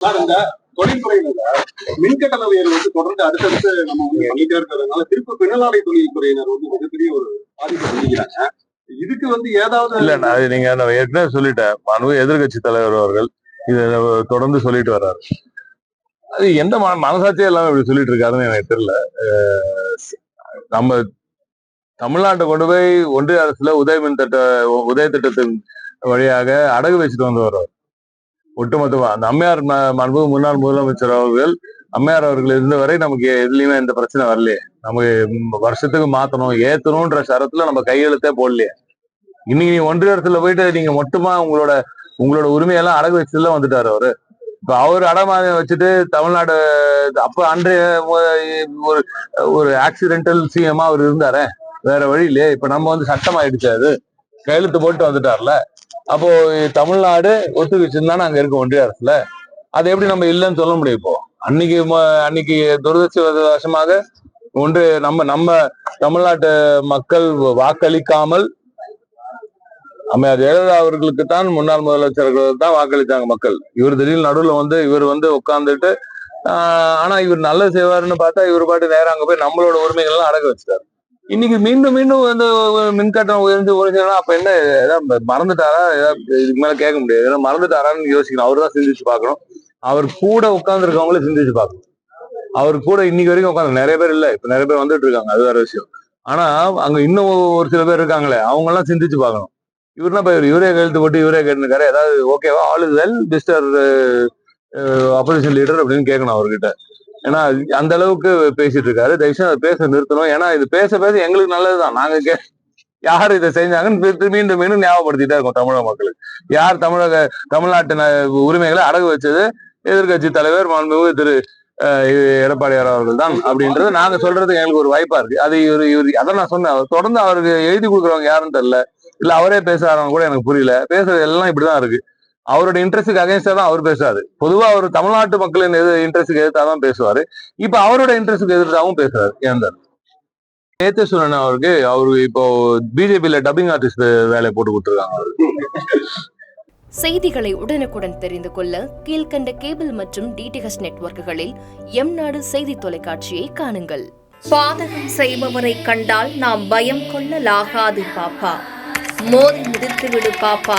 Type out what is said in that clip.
பாருங்க இந்த தொழில்துறையில மின்கட்டண உயர்வு வந்து தொடர்ந்து அடுத்தடுத்து நம்ம வந்து பண்ணிட்டே இருக்கிறதுனால திருப்பி பின்னலாடை தொழில்துறையினர் வந்து மிகப்பெரிய ஒரு பாதிப்பு சந்திக்கிறாங்க இதுக்கு வந்து ஏதாவது இல்ல நான் அது நீங்க நான் ஏற்கனவே சொல்லிட்டேன். மனு எதிர்கட்சி தலைவர் அவர்கள் இதை தொடர்ந்து சொல்லிட்டு வர்றாரு. அது எந்த மன மனசாட்சியே இல்லாம இப்படி சொல்லிட்டு இருக்காருன்னு எனக்கு தெரியல. நம்ம தமிழ்நாட்டை கொண்டு போய் ஒன்றிய அரசுல உதய மின் திட்ட உதய திட்டத்தின் வழியாக அடகு வச்சுட்டு வந்து அவர். ஒட்டுமொத்தமா அந்த அம்மையார் ம- முன்னாள் முதலமைச்சர் அவர்கள் அம்மையார் அவர்கள் இருந்த வரை நமக்கு எதுலயுமே எந்த பிரச்சனை வரலையே. நமக்கு வருஷத்துக்கு மாத்தணும் ஏத்தணும்ன்ற சரத்துல நம்ம கையெழுத்தே போடலையே. இன்னைக்கு நீ ஒன்றிய இடத்துல போயிட்டு நீங்க மொத்தமா உங்களோட உங்களோட உரிமையெல்லாம் அடகு வச்சதுல வந்துட்டாரு அவரு. இப்ப அவர் அடமானம் வச்சுட்டு தமிழ்நாடு அப்ப அன்றைய ஒரு ஒரு ஆக்சிடென்டல் சிஎம்மா அவர் இருந்தாரு. வேற வழி இல்லையே. இப்ப நம்ம வந்து சட்டம் ஆயிடுச்சு அது. கையெழுத்து போட்டு வந்துட்டார்ல. அப்போ தமிழ்நாடு ஒத்துக்கிச்சுன்னு அங்க இருக்க ஒன்றிய அரசுல? அது எப்படி நம்ம இல்லைன்னு சொல்ல முடியும் இப்போ? அன்னைக்கு அன்னைக்கு துரதிருஷ்டவசமாக ஒன்று நம்ம நம்ம தமிழ்நாட்டு மக்கள் வாக்களிக்காமல் அம்மையார் ஜெயலலிதா அவர்களுக்கு தான் முன்னாள் முதலமைச்சர்கள் தான் வாக்களித்தாங்க மக்கள். இவர் திடீர்னு நடுவுல வந்து இவர் வந்து உட்கார்ந்துட்டு ஆஹ் ஆனா இவர் நல்லது செய்வாருன்னு பார்த்தா இவர் பாட்டு நேரம் அங்க போய் நம்மளோட உரிமைகள் எல்லாம் அடக்க வச்சுட்டாரு. இன்னைக்கு மீண்டும் மீண்டும் வந்து மின்கட்டணம் உயர்ந்து உயர்ந்துனா அப்ப என்ன ஏதாவது மறந்துட்டாரா? ஏதாவது இதுக்கு மேல கேட்க முடியாது. ஏன்னா மறந்துட்டாரான்னு யோசிக்கணும். அவர் தான் சிந்திச்சு பார்க்கணும். அவர் கூட உட்கார்ந்து இருக்கவங்களே சிந்திச்சு பார்க்கணும். அவர் கூட இன்னைக்கு வரைக்கும் உட்காந்து நிறைய பேர் இல்ல. இப்ப நிறைய பேர் வந்துட்டு இருக்காங்க. அது வேற விஷயம். ஆனா அங்க இன்னும் ஒரு சில பேர் இருக்காங்களே அவங்க எல்லாம் சிந்திச்சு பார்க்கணும். இவர்னா இப்ப இவரே கழுத்து போட்டு இவரே கேட்டுருக்காரு ஏதாவது ஓகேவா? All is well mister opposition leader அப்படின்னு கேட்கணும் அவர்கிட்ட. ஏன்னா அந்த அளவுக்கு பேசிட்டு இருக்காரு. தயவுசெய்து அதை பேச நிறுத்தணும். ஏன்னா இது பேச பேச எங்களுக்கு நல்லதுதான். நாங்க கே யார் இதை செஞ்சாங்கன்னு மீண்டும் மீண்டும் ஞாபகப்படுத்திட்டே இருக்கோம் தமிழக மக்களுக்கு. யார் தமிழக தமிழ்நாட்டு உரிமைகளை அடகு வச்சது? எதிர்க்கட்சி தலைவர் மாண்புமிகு திரு எடப்பாடியார் அவர்கள் தான் அப்படின்றது நாங்க சொல்றதுக்கு எங்களுக்கு ஒரு வாய்ப்பா இருக்கு. அது இவர் இவர் அதான் நான் சொன்னேன். அவர் தொடர்ந்து அவருக்கு எழுதி கொடுக்குறவங்க யாருன்னு தெரியல. இல்ல அவரே பேசுறாங்க கூட எனக்கு புரியல. பேசுறது எல்லாம் இப்படிதான் இருக்கு. அவரோட இன்ட்ரெஸ்ட்டுக்கு அகேன்ஸ்டா தான் அவர் பேசுறாரு பொதுவா அவர் தமிழ்நாட்டு மக்களின் எது இன்ட்ரெஸ்ட்டுக்கு எதிர்த்தாதான் பேசுவாரு. இப்ப அவரோட இன்ட்ரெஸ்ட்டுக்கு எதிர்த்தாவும் பேசுறாரு. ஏன் நேத்து சொன்ன அவருக்கு அவரு இப்போ பிஜேபியில டப்பிங் ஆர்டிஸ்ட் வேலையை போட்டு கொடுத்துருக்காங்க அவருக்கு செய்திகளை உடனுக்குடன் தெரிந்து கொள்ள கீழ்க்கண்ட கேபிள் மற்றும் டிடிஹெச் நெட்வொர்க்குகளில் எம் நாடு செய்தி தொலைக்காட்சியை காணுங்கள். பாதகம் செய்பவரை கண்டால் நாம் பயம் கொள்ளலாகாது பாப்பா. மோதி மிதித்து விடு பாப்பா.